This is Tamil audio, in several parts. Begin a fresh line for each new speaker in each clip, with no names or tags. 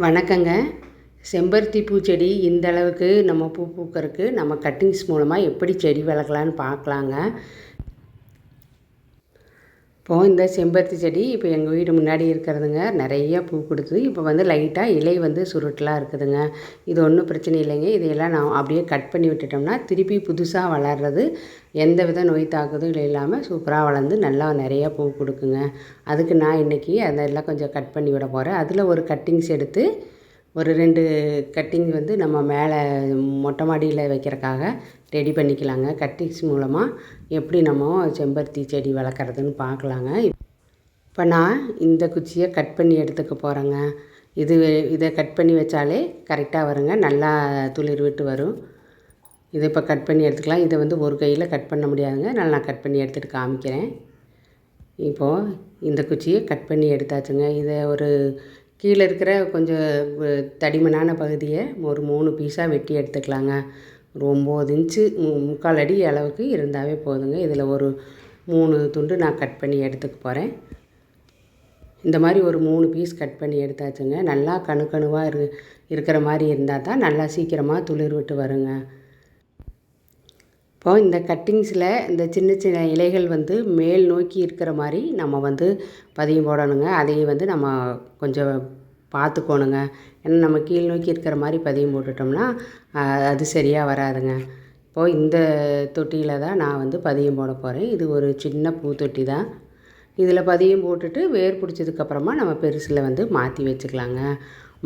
வணக்கங்க. செம்பருத்தி பூச்செடி இந்த அளவுக்கு நம்ம பூ பூக்கிறதுக்கு நம்ம கட்டிங்ஸ் மூலமாக எப்படி செடி வளர்க்கலான்னு பார்க்கலாங்க. இப்போது இந்த செம்பருத்தி செடி இப்போ எங்கள் வீடு முன்னாடி இருக்கிறதுங்க நிறைய பூ கொடுக்குது. இப்போ வந்து லைட்டாக இலை வந்து சுருட்டலாக இருக்குதுங்க. இது ஒன்றும் பிரச்சனை இல்லைங்க. இதையெல்லாம் நான் அப்படியே கட் பண்ணி விட்டுட்டோம்னா திருப்பி புதுசாக வளர்றது எந்த வித நோய் தாக்குதலும் இல்லாமல் சூப்பராக வளர்ந்து நல்லா நிறையா பூ கொடுக்குங்க. அதுக்கு நான் இன்றைக்கி அதெல்லாம் கொஞ்சம் கட் பண்ணி விட போகிறேன் அதில் ஒரு கட்டிங்ஸ் எடுத்து ஒரு ரெண்டு கட்டிங் வந்து நம்ம மேலே மொட்டை மாடியில் வைக்கிறக்காக ரெடி பண்ணிக்கலாங்க. கட்டிங்ஸ் மூலமாக எப்படி நம்ம செம்பருத்தி செடி வளர்க்குறதுன்னு பார்க்கலாங்க. இப்போ நான் இந்த குச்சியை கட் பண்ணி எடுத்துக்க போகிறேங்க இது இதை கட் பண்ணி வச்சாலே கரெக்டாக வருங்க. நல்லா துளிர் விட்டு வரும். இதை இப்போ கட் பண்ணி எடுத்துக்கலாம். இதை வந்து ஒரு கையில் கட் பண்ண முடியாதுங்க. அதனால் நான் கட் பண்ணி எடுத்துகிட்டு காமிக்கிறேன். இப்போது இந்த குச்சியை கட் பண்ணி எடுத்தாச்சுங்க. இதை ஒரு கீழே இருக்கிற கொஞ்சம் தடிமனான பகுதியை ஒரு மூணு பீஸாக வெட்டி எடுத்துக்கலாங்க. ஒரு ஒம்பது இன்ச்சு முக்கால் அடி அளவுக்கு இருந்தாவே போதுங்க. இதில் ஒரு மூணு துண்டு நான் கட் பண்ணி எடுத்துக்க போகிறேன் இந்த மாதிரி ஒரு மூணு பீஸ் கட் பண்ணி எடுத்தாச்சுங்க. நல்லா கணு கணுவாக இரு இருக்கிற மாதிரி இருந்தால் தான் நல்லா சீக்கிரமாக துளிர் விட்டு வருங்க. இப்போது இந்த கட்டிங்ஸில் இந்த சின்ன சின்ன இலைகள் வந்து மேல் நோக்கி இருக்கிற மாதிரி நம்ம வந்து பதியம் போடணுங்க. அதையும் வந்து நம்ம கொஞ்சம் பார்த்துக்கோணுங்க. ஏன்னா நம்ம கீழ் நோக்கி இருக்கிற மாதிரி பதியம் போட்டுட்டோம்னா அது சரியாக வராதுங்க. இப்போது இந்த தொட்டியில் தான் நான் வந்து பதியம் போட போகிறேன் இது ஒரு சின்ன பூத்தொட்டி தான். இதில் பதியம் போட்டுட்டு வேர் பிடிச்சதுக்கப்புறமா நம்ம பெருசில் வந்து மாற்றி வச்சுக்கலாங்க.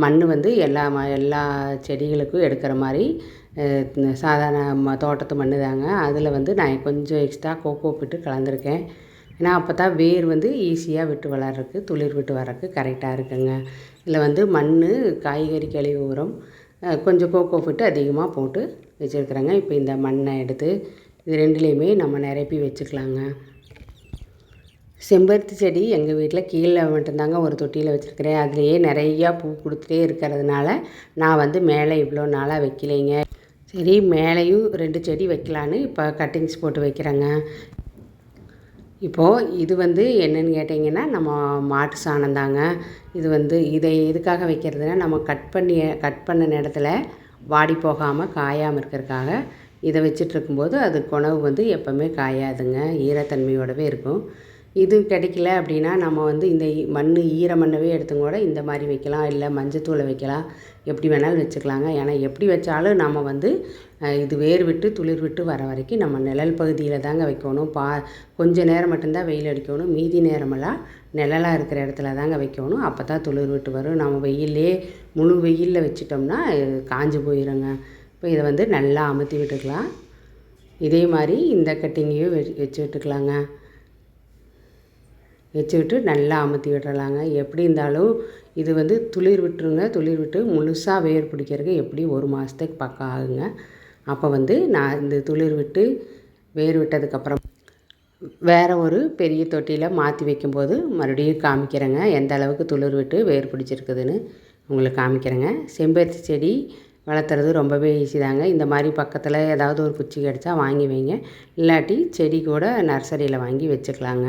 மண் வந்து எல்லா ம எல்லா செடிகளுக்கும் எடுக்கிற மாதிரி சாதாரண ம தோட்டத்து மண் தாங்க. அதில் வந்து நான் கொஞ்சம் எக்ஸ்ட்ரா கோகோ பிட்டு கலந்துருக்கேன். ஏன்னா அப்போ தான் வேர் வந்து ஈஸியாக விட்டு வளர்றதுக்கு துளிர் விட்டு வர்றதுக்கு கரெக்டாக இருக்குங்க. இதில் வந்து மண் காய்கறி கழிவு உரம் கொஞ்சம் கோகோ பிட்டு அதிகமாக போட்டு வச்சுருக்குறேங்க. இப்போ இந்த மண்ணை எடுத்து இது ரெண்டுலேயுமே நம்ம நிரப்பி வச்சுக்கலாங்க. செம்பருத்தி செடி எங்கள் வீட்டில் கீழே மட்டும்தாங்க ஒரு தொட்டியில் வச்சுருக்கிறேன். அதுலேயே நிறையா பூ கொடுத்துட்டே இருக்கிறதுனால நான் வந்து மேலே இவ்வளோ நாளாக வைக்கலைங்க. சரி மேலேயும் ரெண்டு செடி வைக்கலான்னு இப்போ கட்டிங்ஸ் போட்டு வைக்கிறேங்க. இப்போது இது வந்து என்னென்னு கேட்டிங்கன்னா நம்ம மாட்டு சாணம் தாங்க. இது வந்து இதை எதுக்காக வைக்கிறதுனா நம்ம கட் பண்ணி கட் பண்ண நேரத்தில் வாடி போகாமல் காயாமல் இருக்கிறதுக்காக இதை வச்சிட்ருக்கும்போது அது குணவு வந்து எப்போவுமே காயாதுங்க. ஈரத்தன்மையோடவே இருக்கும். இது கிடைக்கல அப்படின்னா நம்ம வந்து இந்த மண் ஈர மண்ணவே எடுத்தும் கூட இந்த மாதிரி வைக்கலாம். இல்லை மஞ்சத்தூளை வைக்கலாம். எப்படி வேணாலும் வச்சுக்கலாங்க. ஏன்னா எப்படி வச்சாலும் நம்ம வந்து இது வேர் விட்டு துளிர் விட்டு வர வரைக்கும் நம்ம நிழல் பகுதியில் தாங்க வைக்கணும். பா கொஞ்சம் நேரம் மட்டும்தான் வெயில் அடிக்கணும். மீதி நேரமெல்லாம் நிழலாக இருக்கிற இடத்துல தாங்க வைக்கணும். அப்போ தான் துளிர் விட்டு வரும். நம்ம வெயிலே முழு வெயிலில் வச்சிட்டோம்னா காஞ்சு போயிடுங்க இப்போ இதை வந்து நல்லா அமுத்தி விட்டுக்கலாம். இதே மாதிரி இந்த கட்டிங்கையும் வச்சு விட்டுக்கலாங்க. வச்சுக்கிட்டு நல்லா அமுத்தி விட்டுறலாங்க. எப்படி இருந்தாலும் இது வந்து துளிர் விட்டுருங்க. துளிர் விட்டு முழுசாக வேர் பிடிக்கிறதுக்கு எப்படி ஒரு மாதத்துக்கு பக்கம் ஆகுங்க. அப்போ வந்து நான் இந்த துளிர் விட்டு வேர் விட்டதுக்கப்புறம் வேறு ஒரு பெரிய தொட்டியில் மாற்றி வைக்கும்போது மறுபடியும் காமிக்கிறேங்க. எந்த அளவுக்கு துளிர் விட்டு வேர் பிடிச்சிருக்குதுன்னு உங்களுக்கு காமிக்கிறேங்க. செம்பருத்தி செடி வளர்த்துறது ரொம்பவே ஈஸி தாங்க. இந்த மாதிரி பக்கத்தில் ஏதாவது ஒரு குச்சி கிடச்சா வாங்கி வைங்க. இல்லாட்டி செடி கூட நர்சரியில் வாங்கி வச்சுக்கலாங்க.